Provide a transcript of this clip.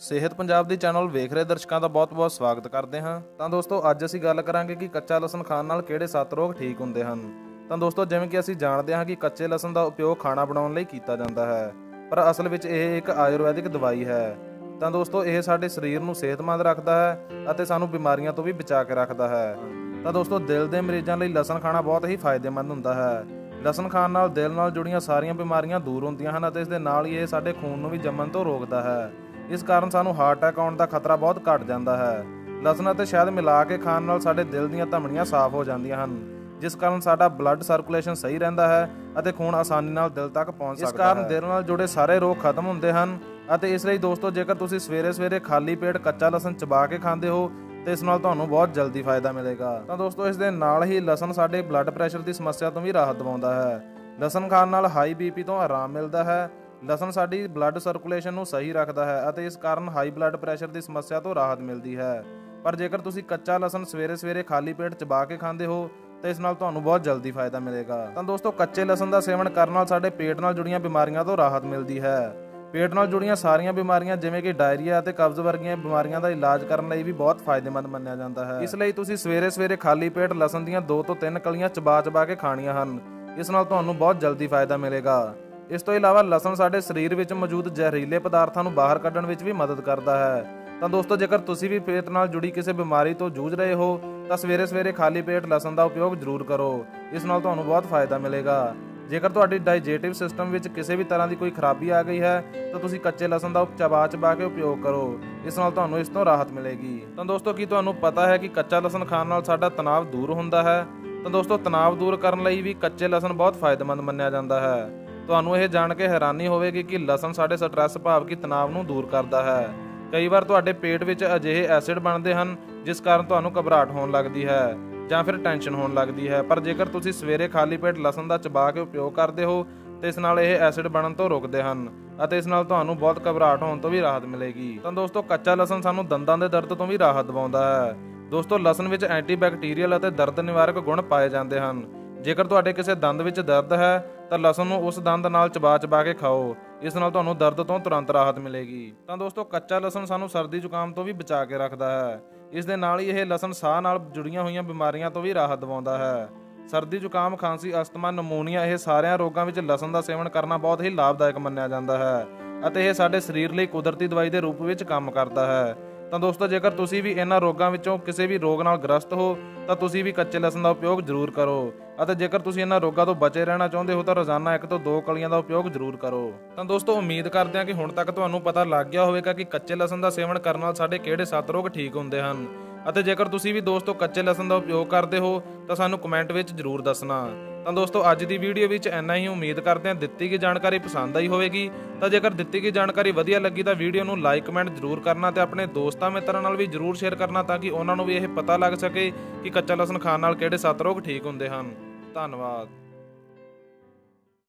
ਸਿਹਤ ਪੰਜਾਬ ਦੀ ਚੈਨਲ ਵੇਖ ਰਹੇ ਦਰਸ਼ਕਾਂ ਦਾ ਬਹੁਤ-ਬਹੁਤ ਸਵਾਗਤ ਕਰਦੇ ਹਾਂ। ਤਾਂ ਦੋਸਤੋ, ਅੱਜ ਅਸੀਂ ਗੱਲ ਕਰਾਂਗੇ ਕਿ ਕੱਚਾ ਲਸਣ ਖਾਣ ਨਾਲ ਕਿਹੜੇ ਸੱਤ ਰੋਗ ਠੀਕ ਹੁੰਦੇ ਹਨ। ਤਾਂ ਦੋਸਤੋ, ਜਿਵੇਂ ਕਿ ਅਸੀਂ ਜਾਣਦੇ ਹਾਂ ਕਿ ਕੱਚੇ ਲਸਣ ਦਾ ਉਪਯੋਗ ਖਾਣਾ ਬਣਾਉਣ ਲਈ ਕੀਤਾ ਜਾਂਦਾ ਹੈ, ਪਰ ਅਸਲ ਵਿੱਚ ਇਹ ਇੱਕ ਆਯੁਰਵੈਦਿਕ ਦਵਾਈ ਹੈ। ਤਾਂ ਦੋਸਤੋ, ਇਹ ਸਾਡੇ ਸਰੀਰ ਨੂੰ ਸਿਹਤਮੰਦ ਰੱਖਦਾ ਹੈ ਅਤੇ ਸਾਨੂੰ ਬਿਮਾਰੀਆਂ ਤੋਂ ਵੀ ਬਚਾ ਕੇ ਰੱਖਦਾ ਹੈ। ਤਾਂ ਦੋਸਤੋ, ਦਿਲ ਦੇ ਮਰੀਜ਼ਾਂ ਲਈ ਲਸਣ ਖਾਣਾ ਬਹੁਤ ਹੀ ਫਾਇਦੇਮੰਦ ਹੁੰਦਾ ਹੈ। ਲਸਣ ਖਾਣ ਨਾਲ ਦਿਲ ਨਾਲ ਜੁੜੀਆਂ ਸਾਰੀਆਂ ਬਿਮਾਰੀਆਂ ਦੂਰ ਹੁੰਦੀਆਂ ਹਨ ਅਤੇ ਇਸ ਦੇ ਨਾਲ ਹੀ ਇਹ ਸਾਡੇ ਖੂਨ ਨੂੰ ਵੀ ਜੰਮਣ ਤੋਂ ਰੋਕਦਾ ਹੈ। ਇਸ ਕਾਰਨ ਸਾਨੂੰ ਹਾਰਟ ਅਟੈਕ ਆਉਣ ਦਾ ਖਤਰਾ ਬਹੁਤ ਘਟ ਜਾਂਦਾ ਹੈ। ਲਸਣ ਅਤੇ ਸ਼ਹਿਦ ਮਿਲਾ ਕੇ ਖਾਣ ਨਾਲ ਸਾਡੇ ਦਿਲ ਦੀਆਂ ਧਮਨੀਆਂ ਸਾਫ਼ ਹੋ ਜਾਂਦੀਆਂ ਹਨ ਜਿਸ ਕਾਰਨ ਸਾਡਾ ਬਲੱਡ ਸਰਕੂਲੇਸ਼ਨ ਸਹੀ ਰਹਿੰਦਾ ਹੈ ਅਤੇ ਖੂਨ ਆਸਾਨੀ ਨਾਲ ਦਿਲ ਤੱਕ ਪਹੁੰਚ ਸਕਦਾ ਹੈ। ਇਸ ਕਾਰਨ ਦਿਲ ਨਾਲ ਜੁੜੇ ਸਾਰੇ ਰੋਗ ਖਤਮ ਹੁੰਦੇ ਹਨ ਅਤੇ ਇਸ ਲਈ ਦੋਸਤੋ ਜੇਕਰ ਤੁਸੀਂ ਸਵੇਰੇ ਸਵੇਰੇ ਖਾਲੀ ਪੇਟ ਕੱਚਾ ਲਸਣ ਚਬਾ ਕੇ ਖਾਂਦੇ ਹੋ ਤੇ ਇਸ ਨਾਲ ਤੁਹਾਨੂੰ ਬਹੁਤ ਜਲਦੀ ਫਾਇਦਾ ਮਿਲੇਗਾ। ਤਾਂ ਦੋਸਤੋ ਇਸ ਦੇ ਨਾਲ ਹੀ ਲਸਣ ਸਾਡੇ ਬਲੱਡ ਪ੍ਰੈਸ਼ਰ ਦੀ ਸਮੱਸਿਆ ਤੋਂ ਵੀ ਰਾਹਤ ਦਿਵਾਉਂਦਾ ਹੈ। ਲਸਣ ਖਾਣ ਨਾਲ ਹਾਈ ਬੀਪੀ ਤੋਂ ਆਰਾਮ ਮਿਲਦਾ ਹੈ ਲਸਣ ਸਾਡੀ ਬਲੱਡ ਸਰਕੂਲੇਸ਼ਨ ਨੂੰ ਸਹੀ ਰੱਖਦਾ ਹੈ ਅਤੇ ਇਸ ਕਾਰਨ ਹਾਈ ਬਲੱਡ ਪ੍ਰੈਸ਼ਰ ਦੀ ਸਮੱਸਿਆ ਤੋਂ ਰਾਹਤ ਮਿਲਦੀ ਹੈ। ਪਰ ਜੇਕਰ ਤੁਸੀਂ ਕੱਚਾ ਲਸਣ ਸਵੇਰੇ ਸਵੇਰੇ ਖਾਲੀ ਪੇਟ ਚਬਾ ਕੇ ਖਾਂਦੇ ਹੋ, ਤਾਂ ਇਸ ਨਾਲ ਤੁਹਾਨੂੰ ਬਹੁਤ ਜਲਦੀ ਫਾਇਦਾ ਮਿਲੇਗਾ। ਤਾਂ ਦੋਸਤੋ, ਕੱਚੇ ਲਸਣ ਦਾ ਸੇਵਨ ਕਰਨ ਨਾਲ ਸਾਡੇ ਪੇਟ ਨਾਲ ਜੁੜੀਆਂ ਬਿਮਾਰੀਆਂ ਤੋਂ ਰਾਹਤ ਮਿਲਦੀ ਹੈ। ਪੇਟ ਨਾਲ ਜੁੜੀਆਂ ਸਾਰੀਆਂ ਬਿਮਾਰੀਆਂ ਜਿਵੇਂ ਕਿ ਡਾਇਰੀਆ ਅਤੇ ਕਬਜ਼ ਵਰਗੀਆਂ ਬਿਮਾਰੀਆਂ ਦਾ ਇਲਾਜ ਕਰਨ ਲਈ ਵੀ ਬਹੁਤ ਫਾਇਦੇਮੰਦ ਮੰਨਿਆ ਜਾਂਦਾ ਹੈ। ਇਸ ਲਈ ਤੁਸੀਂ ਸਵੇਰੇ ਸਵੇਰੇ ਖਾਲੀ ਪੇਟ ਲਸਣ ਦੀਆਂ 2 ਤੋਂ 3 ਕਲੀਆਂ ਚਬਾ ਚਬਾ ਕੇ ਖਾਣੀਆਂ ਹਨ। ਇਸ ਨਾਲ ਤੁਹਾਨੂੰ ਬਹੁਤ ਜਲਦੀ ਫਾਇਦਾ ਮਿਲੇਗਾ। ਇਸ ਤੋਂ ਇਲਾਵਾ ਲਸਣ ਸਾਡੇ ਸਰੀਰ ਵਿੱਚ ਮੌਜੂਦ ਜ਼ਹਿਰੀਲੇ ਪਦਾਰਥਾਂ ਨੂੰ ਬਾਹਰ ਕੱਢਣ ਵਿੱਚ ਵੀ ਮਦਦ ਕਰਦਾ ਹੈ। ਤਾਂ ਦੋਸਤੋ, ਜੇਕਰ ਤੁਸੀਂ ਵੀ ਪੇਟ ਨਾਲ ਜੁੜੀ ਕਿਸੇ ਬਿਮਾਰੀ ਤੋਂ ਜੂਝ ਰਹੇ ਹੋ, ਤਾਂ ਸਵੇਰੇ ਸਵੇਰੇ ਖਾਲੀ ਪੇਟ ਲਸਣ ਦਾ ਉਪਯੋਗ ਜ਼ਰੂਰ ਕਰੋ। ਇਸ ਨਾਲ ਤੁਹਾਨੂੰ ਬਹੁਤ ਫਾਇਦਾ ਮਿਲੇਗਾ। ਜੇਕਰ ਤੁਹਾਡੀ ਡਾਈਜੈਟਿਵ ਸਿਸਟਮ ਵਿੱਚ ਕਿਸੇ ਵੀ ਤਰ੍ਹਾਂ ਦੀ ਕੋਈ ਖਰਾਬੀ ਆ ਗਈ ਹੈ, ਤਾਂ ਤੁਸੀਂ ਕੱਚੇ ਲਸਣ ਦਾ ਚਬਾ ਚਬਾ ਕੇ ਉਪਯੋਗ ਕਰੋ। ਇਸ ਨਾਲ ਤੁਹਾਨੂੰ ਇਸ ਤੋਂ ਰਾਹਤ ਮਿਲੇਗੀ। ਤਾਂ ਦੋਸਤੋ, ਕੀ ਤੁਹਾਨੂੰ ਪਤਾ ਹੈ ਕਿ ਕੱਚਾ ਲਸਣ ਖਾਣ ਨਾਲ ਸਾਡਾ ਤਣਾਅ ਦੂਰ ਹੁੰਦਾ ਹੈ? ਤਾਂ ਦੋਸਤੋ, ਤਣਾਅ ਦੂਰ ਕਰਨ ਲਈ ਵੀ ਕੱਚੇ ਲਸਣ ਬਹੁਤ ਫਾਇਦੇਮੰਦ ਮੰਨਿਆ ਜਾਂਦਾ ਹੈ। ਤੁਹਾਨੂੰ ਇਹ ਜਾਣ ਕੇ ਹੈਰਾਨੀ ਹੋਵੇਗੀ ਕਿ ਲਸਣ ਸਾਡੇ ਸਟ੍ਰੈਸ ਭਾਵ ਕਿ ਤਣਾਅ ਨੂੰ ਦੂਰ ਕਰਦਾ ਹੈ। ਕਈ ਵਾਰ ਤੁਹਾਡੇ ਪੇਟ ਵਿੱਚ ਅਜਿਹੇ ਐਸਿਡ ਬਣਦੇ ਹਨ, ਜਿਸ ਕਾਰਨ ਤੁਹਾਨੂੰ ਘਬਰਾਹਟ ਹੋਣ ਲੱਗਦੀ ਹੈ ਜਾਂ ਫਿਰ ਟੈਨਸ਼ਨ ਹੋਣ ਲੱਗਦੀ ਹੈ। ਪਰ ਜੇਕਰ ਤੁਸੀਂ ਸਵੇਰੇ ਖਾਲੀ ਪੇਟ ਲਸਣ ਦਾ ਚਬਾ ਕੇ ਉਪਯੋਗ ਕਰਦੇ ਹੋ, ਤੇ ਇਸ ਨਾਲ ਇਹ ਐਸਿਡ ਬਣਨ ਤੋਂ ਰੋਕਦੇ ਹਨ ਅਤੇ ਇਸ ਨਾਲ ਤੁਹਾਨੂੰ ਬਹੁਤ ਘਬਰਾਹਟ ਹੋਣ ਤੋਂ ਵੀ ਰਾਹਤ ਮਿਲੇਗੀ। ਤਾਂ ਦੋਸਤੋ, ਕੱਚਾ ਲਸਣ ਸਾਨੂੰ ਦੰਦਾਂ ਦੇ ਦਰਦ ਤੋਂ ਵੀ ਰਾਹਤ ਦਿਵਾਉਂਦਾ ਹੈ। ਦੋਸਤੋ, ਲਸਣ ਵਿੱਚ ਐਂਟੀਬੈਕਟੀਰੀਅਲ ਅਤੇ ਦਰਦ ਨਿਵਾਰਕ ਗੁਣ ਪਾਏ ਜਾਂਦੇ ਹਨ। ਜੇਕਰ ਤੁਹਾਡੇ ਕਿਸੇ ਦੰਦ ਵਿੱਚ ਦਰਦ ਹੈ, ਤਾਂ ਲਸਣ ਨੂੰ ਉਸ ਦੰਦ ਨਾਲ ਚਬਾ ਚਬਾ ਕੇ ਖਾਓ। ਇਸ ਨਾਲ ਤੁਹਾਨੂੰ ਦਰਦ ਤੋਂ ਤੁਰੰਤ ਰਾਹਤ ਮਿਲੇਗੀ। ਤਾਂ ਦੋਸਤੋ, ਕੱਚਾ ਲਸਣ ਸਾਨੂੰ ਸਰਦੀ ਜ਼ੁਕਾਮ ਤੋਂ ਵੀ ਬਚਾ ਕੇ ਰੱਖਦਾ ਹੈ। ਇਸ ਦੇ ਨਾਲ ਹੀ ਇਹ ਲਸਣ ਸਾਹ ਨਾਲ ਜੁੜੀਆਂ ਹੋਈਆਂ ਬਿਮਾਰੀਆਂ ਤੋਂ ਵੀ ਰਾਹਤ ਦਿਵਾਉਂਦਾ ਹੈ। ਸਰਦੀ ਜ਼ੁਕਾਮ, ਖਾਂਸੀ, ਅਸਥਮਾ, ਨਮੂਨੀਆ ਇਹ ਸਾਰਿਆਂ ਰੋਗਾਂ ਵਿੱਚ ਲਸਣ ਦਾ ਸੇਵਨ ਕਰਨਾ ਬਹੁਤ ਹੀ ਲਾਭਦਾਇਕ ਮੰਨਿਆ ਜਾਂਦਾ ਹੈ ਅਤੇ ਇਹ ਸਾਡੇ ਸਰੀਰ ਲਈ ਕੁਦਰਤੀ ਦਵਾਈ ਦੇ ਰੂਪ ਵਿੱਚ ਕੰਮ ਕਰਦਾ ਹੈ। ਤਾਂ ਦੋਸਤੋ, ਜੇਕਰ ਤੁਸੀਂ ਵੀ ਇਹਨਾਂ ਰੋਗਾਂ ਵਿੱਚੋਂ ਕਿਸੇ ਵੀ ਰੋਗ ਨਾਲ ਗ੍ਰਸਤ ਹੋ, ਤਾਂ ਤੁਸੀਂ ਵੀ ਕੱਚੇ ਲਸਣ ਦਾ ਉਪਯੋਗ ਜ਼ਰੂਰ ਕਰੋ ਅਤੇ ਜੇਕਰ ਤੁਸੀਂ ਇਹਨਾਂ ਰੋਗਾਂ ਤੋਂ ਬਚੇ ਰਹਿਣਾ ਚਾਹੁੰਦੇ ਹੋ, ਤਾਂ ਰੋਜ਼ਾਨਾ ਇੱਕ ਤੋਂ ਦੋ ਕਲੀਆਂ ਦਾ ਉਪਯੋਗ ਜ਼ਰੂਰ ਕਰੋ। ਤਾਂ ਦੋਸਤੋ, ਉਮੀਦ ਕਰਦੇ ਹਾਂ ਕਿ ਹੁਣ ਤੱਕ ਤੁਹਾਨੂੰ ਪਤਾ ਲੱਗ ਗਿਆ ਹੋਵੇਗਾ ਕਿ ਕੱਚੇ ਲਸਣ ਦਾ ਸੇਵਨ ਕਰਨ ਨਾਲ ਸਾਡੇ ਕਿਹੜੇ ਸੱਤ ਰੋਗ ਠੀਕ ਹੁੰਦੇ ਹਨ। ਅਤੇ ਜੇਕਰ ਤੁਸੀਂ ਵੀ ਦੋਸਤੋ ਕੱਚੇ ਲਸਣ ਦਾ ਉਪਯੋਗ ਕਰਦੇ ਹੋ, ਤਾਂ ਸਾਨੂੰ ਕਮੈਂਟ ਵਿੱਚ ਜ਼ਰੂਰ ਦੱਸਣਾ। ਤਾਂ ਦੋਸਤੋ, ਅੱਜ ਦੀ ਵੀਡੀਓ ਵਿੱਚ ਇੰਨਾ ਹੀ। ਉਮੀਦ ਕਰਦੇ ਹਾਂ ਦਿੱਤੀ ਗਈ ਜਾਣਕਾਰੀ ਪਸੰਦ ਆਈ ਹੋਵੇਗੀ। ਤਾਂ ਜੇਕਰ ਦਿੱਤੀ ਗਈ ਜਾਣਕਾਰੀ ਵਧੀਆ ਲੱਗੀ, ਤਾਂ ਵੀਡੀਓ ਨੂੰ ਲਾਈਕ, ਕਮੈਂਟ ਜ਼ਰੂਰ ਕਰਨਾ ਤੇ ਆਪਣੇ ਦੋਸਤਾਂ ਮਿੱਤਰਾਂ ਨਾਲ ਵੀ ਜ਼ਰੂਰ ਸ਼ੇਅਰ ਕਰਨਾ ਤਾਂ ਕਿ ਉਹਨਾਂ ਨੂੰ ਵੀ ਇਹ ਪਤਾ ਲੱਗ ਸਕੇ ਕਿ ਕੱਚਾ ਲਸਣ ਖਾਣ ਨਾਲ ਕਿਹੜੇ ਸੱਤ ਰੋਗ ਠੀਕ ਹੁੰਦੇ ਹਨ। ਧੰਨਵਾਦ।